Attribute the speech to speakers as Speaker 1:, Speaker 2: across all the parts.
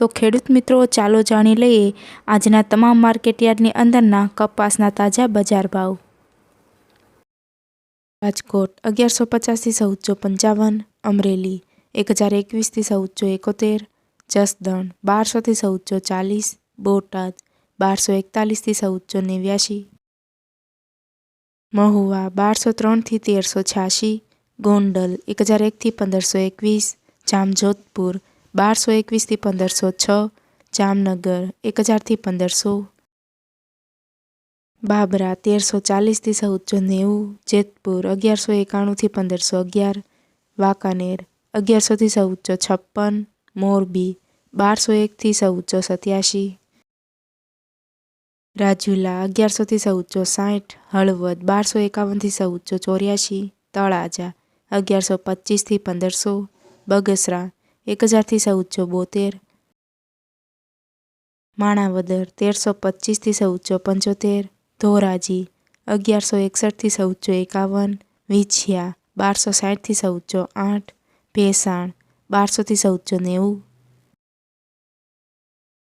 Speaker 1: તો ખેડૂત મિત્રો, ચાલો જાણી લઈએ આજના તમામ માર્કેટયાર્ડની અંદરના કપાસના તાજા બજાર ભાવ. રાજકોટ, અગિયારસો પચાસથી ચૌદસો પંચાવન. અમરેલી એક હજાર એકવીસથી ચૌદસો એકોતેર. જસદણ, બારસોથી ચૌદસો ચાલીસ. બોટાદ, બારસો એકતાલીસથી ચૌદસો નેવ્યાશી. મહુવા, બારસો ત્રણથી તેરસો છ્યાસી ગોંડલ એક હજાર એકથી પંદરસો એકવીસ. જામજોધપુર બારસો એકવીસથી પંદરસો છ, જામનગર એક હજારથી પંદરસો. બાબરા તેરસો ચાલીસથી ચૌદસો નેવું, જેતપુર અગિયારસો એકાણુંથી પંદરસો અગિયાર, વાંકાનેર અગિયારસોથી ચૌદસો છપ્પન, મોરબી બારસો એકથી ચૌદસો સત્યાસી. રાજુલા અગિયારસોથી ચૌદસો સાઠ, હળવદ બારસો એકાવનથી ચૌદસો ચોર્યાસી, તળાજા અગિયારસો પચીસથી પંદરસો, બગસરા એક હજારથી ચૌદસો બોતેર. માણાવદર, તેરસો પચીસથી ચૌદસો પંચોતેર. ધોરાજી, અગિયારસો એકસઠથી ચૌદસો એકાવન. વિછિયા, બારસો સાઠથી ચૌદસો આઠ. ભેસાણ, બારસોથી ચૌદસો નેવું.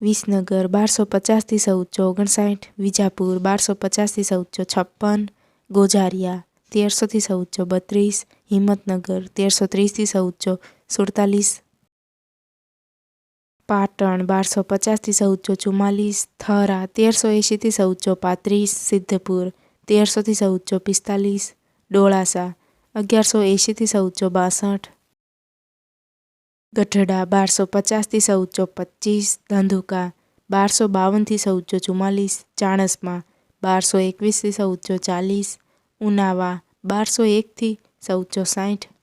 Speaker 1: વિસનગર, બારસો પચાસથી ચૌદસો ઓગણસાઠ. વિજાપુર, બારસો પચાસથી ચૌદસો છપ્પન. ગોજારિયા, તેરસોથી ચૌદસો બત્રીસ. હિંમતનગર, તેરસો ત્રીસથી ચૌદસો સુડતાલીસ. પાટણ, બારસો પચાસથી ચૌદસો ચુમ્માલીસ, થરા, તેરસો એંશીથી ચૌદસો પાંત્રીસ, સિદ્ધપુર, તેરસોથી ચૌદસો પિસ્તાલીસ, ડોળાસા, અગિયારસો એંશીથી ચૌદસો બાસઠ. ગઢડા, બારસો પચાસથી ચૌદસો પચીસ ધંધુકા, બારસો બાવનથી ચૌદસો ચુમ્માલીસ, ચાણસમાં, બારસો એકવીસથી ચૌદસો ચાલીસ, ઉનાવા, બારસો એકથી ચૌદસો સાઠ.